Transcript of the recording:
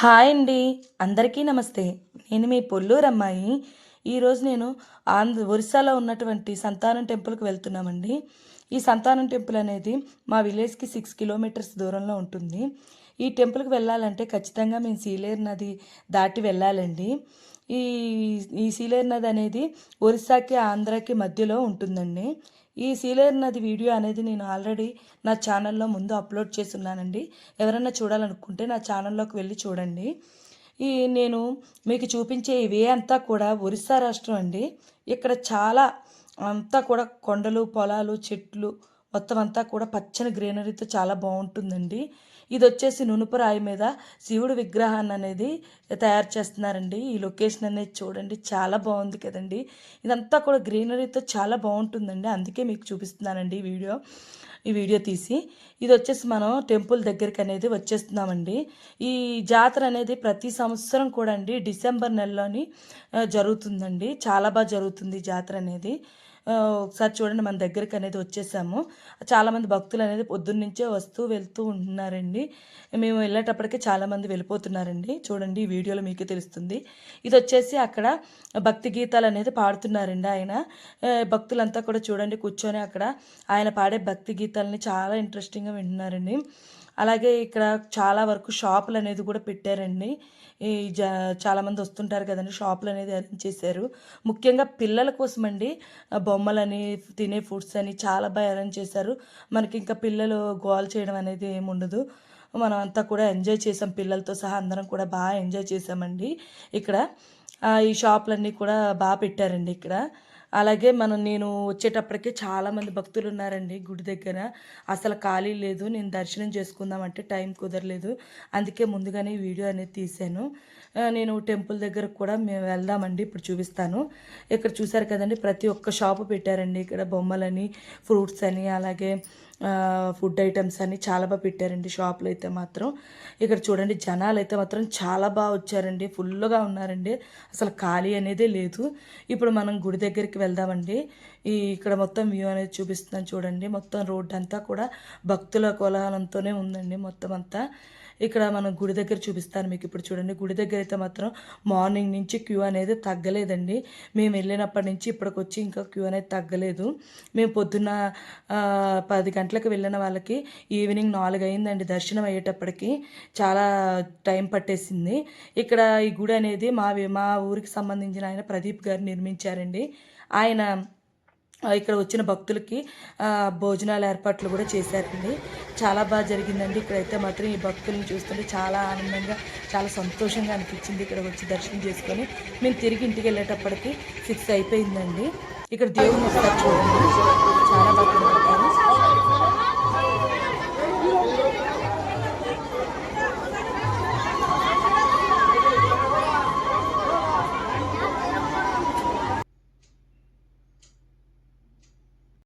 Hi అండి. అందరికీ నమస్తే. నేను మీ పొల్లూరు అమ్మాయి ఈరోజు నేను ఆంధ్ర ఒరిస్సాలో ఉన్నటువంటి సంతానం టెంపుల్కి వెళ్తున్నామండి. ఈ సంతానం టెంపుల్ అనేది మా విలేజ్కి సిక్స్ కిలోమీటర్స్ దూరంలో ఉంటుంది. ఈ టెంపుల్కి వెళ్ళాలంటే ఖచ్చితంగా మేము సీలేరు నది దాటి వెళ్ళాలండి. ఈ ఈ సీలేరు నది అనేది ఒరిస్సాకి ఆంధ్రాకి మధ్యలో ఉంటుందండి. ఈ సీలేరు నది వీడియో అనేది నేను ఆల్రెడీ నా ఛానల్లో ముందు అప్లోడ్ చేస్తున్నానండి. ఎవరైనా చూడాలనుకుంటే నా ఛానల్లోకి వెళ్ళి చూడండి. ఈ నేను మీకు చూపించే ఇవే అంతా కూడా ఒరిస్సా రాష్ట్రం అండి. ఇక్కడ చాలా అంతా కూడా కొండలు పొలాలు చెట్లు మొత్తం అంతా కూడా పచ్చని గ్రీనరీతో చాలా బాగుంటుందండి. ఇది వచ్చేసి నునుపురాయి మీద శివుడు విగ్రహాన్ని అనేది తయారు చేస్తున్నారండి. ఈ లొకేషన్ అనేది చూడండి చాలా బాగుంది కదండి. ఇదంతా కూడా గ్రీనరీతో చాలా బాగుంటుందండి. అందుకే మీకు చూపిస్తున్నానండి ఈ వీడియో. ఈ వీడియో తీసి. ఇది వచ్చేసి మనం టెంపుల్ దగ్గరికి అనేది వచ్చేస్తున్నామండి. ఈ జాతర అనేది ప్రతి సంవత్సరం కూడా అండి డిసెంబర్ నెలలోని జరుగుతుందండి. చాలా బాగా జరుగుతుంది ఈ జాతర అనేది. ఒకసారి చూడండి మన దగ్గరికి అనేది వచ్చేసాము. చాలామంది భక్తులు అనేది పొద్దున్నుంచే వస్తూ వెళ్తూ ఉంటున్నారండి. మేము వెళ్ళేటప్పటికే చాలామంది వెళ్ళిపోతున్నారండి. చూడండి ఈ వీడియోలో మీకే తెలుస్తుంది. ఇది వచ్చేసి అక్కడ భక్తి గీతాలు అనేది పాడుతున్నారండి ఆయన. భక్తులంతా కూడా చూడండి కూర్చొని అక్కడ ఆయన పాడే భక్తి గీతాలని చాలా ఇంట్రెస్టింగ్గా వింటున్నారండి. అలాగే ఇక్కడ చాలా వరకు షాపులు అనేది కూడా పెట్టారండి. ఈ జ చాలామంది వస్తుంటారు కదండి షాపులు అనేది అరేంజ్ చేశారు. ముఖ్యంగా పిల్లల కోసం అండి బొమ్మలని తినే ఫుడ్స్ అని చాలా బాగా అరేంజ్ చేశారు. మనకి ఇంకా పిల్లలు గోల్ చేయడం అనేది ఏమి ఉండదు. మనం అంతా కూడా ఎంజాయ్ చేసాం పిల్లలతో సహా అందరం కూడా బాగా ఎంజాయ్ చేసామండి ఇక్కడ ఈ షాపులన్నీ కూడా బాగా పెట్టారండి ఇక్కడ. అలాగే మనం నేను వచ్చేటప్పటికి చాలామంది భక్తులు ఉన్నారండి గుడి దగ్గర. అసలు ఖాళీ లేదు. నేను దర్శనం చేసుకుందామంటే టైం కుదరలేదు. అందుకే ముందుగానే వీడియో అనేది తీశాను. నేను టెంపుల్ దగ్గర కూడా మేము వెళ్దామండి. ఇప్పుడు చూపిస్తాను. ఇక్కడ చూసారు కదండి ప్రతి ఒక్క షాపు పెట్టారండి. ఇక్కడ బొమ్మలని ఫ్రూట్స్ అని అలాగే ఫుడ్ ఐటమ్స్ అని చాలా బాగా పెట్టారండి షాప్లో అయితే మాత్రం. ఇక్కడ చూడండి జనాలు అయితే మాత్రం చాలా బాగా వచ్చారండి. ఫుల్గా ఉన్నారండి. అసలు ఖాళీ అనేదే లేదు. ఇప్పుడు మనం గుడి దగ్గరికి వెళ్దామండి. ఈ ఇక్కడ మొత్తం వ్యూ అనేది చూపిస్తున్నాను చూడండి. మొత్తం రోడ్డు అంతా కూడా భక్తుల కోలాహలంతోనే ఉందండి మొత్తం అంతా ఇక్కడ మనం గుడి దగ్గర చూపిస్తాను మీకు ఇప్పుడు చూడండి. గుడి దగ్గర అయితే మాత్రం మార్నింగ్ నుంచి క్యూ అనేది తగ్గలేదండి. మేము వెళ్ళినప్పటి నుంచి ఇప్పటికి వచ్చి ఇంకా క్యూ అనేది తగ్గలేదు. మేము పొద్దున్న పది గంటలకు వెళ్ళిన వాళ్ళకి ఈవినింగ్ నాలుగు అయిందండి దర్శనం అయ్యేటప్పటికి. చాలా టైం పట్టేసింది. ఇక్కడ ఈ గుడి అనేది మా మా ఊరికి సంబంధించిన ఆయన ప్రదీప్ గారు నిర్మించారండి. ఆయన ఇక్కడ వచ్చిన భక్తులకి భోజనాల ఏర్పాట్లు కూడా చేశారండి. చాలా బాగా జరిగిందండి. ఇక్కడైతే మాత్రం ఈ భక్తులను చూస్తుంటే చాలా ఆనందంగా చాలా సంతోషంగా అనిపించింది ఇక్కడ వచ్చి దర్శనం చేసుకొని. మేము తిరిగి ఇంటికి వెళ్ళేటప్పటికి సిక్స్ అయిపోయిందండి. ఇక్కడ దేవుని వస్తారు చూడండి. చాలా బాగా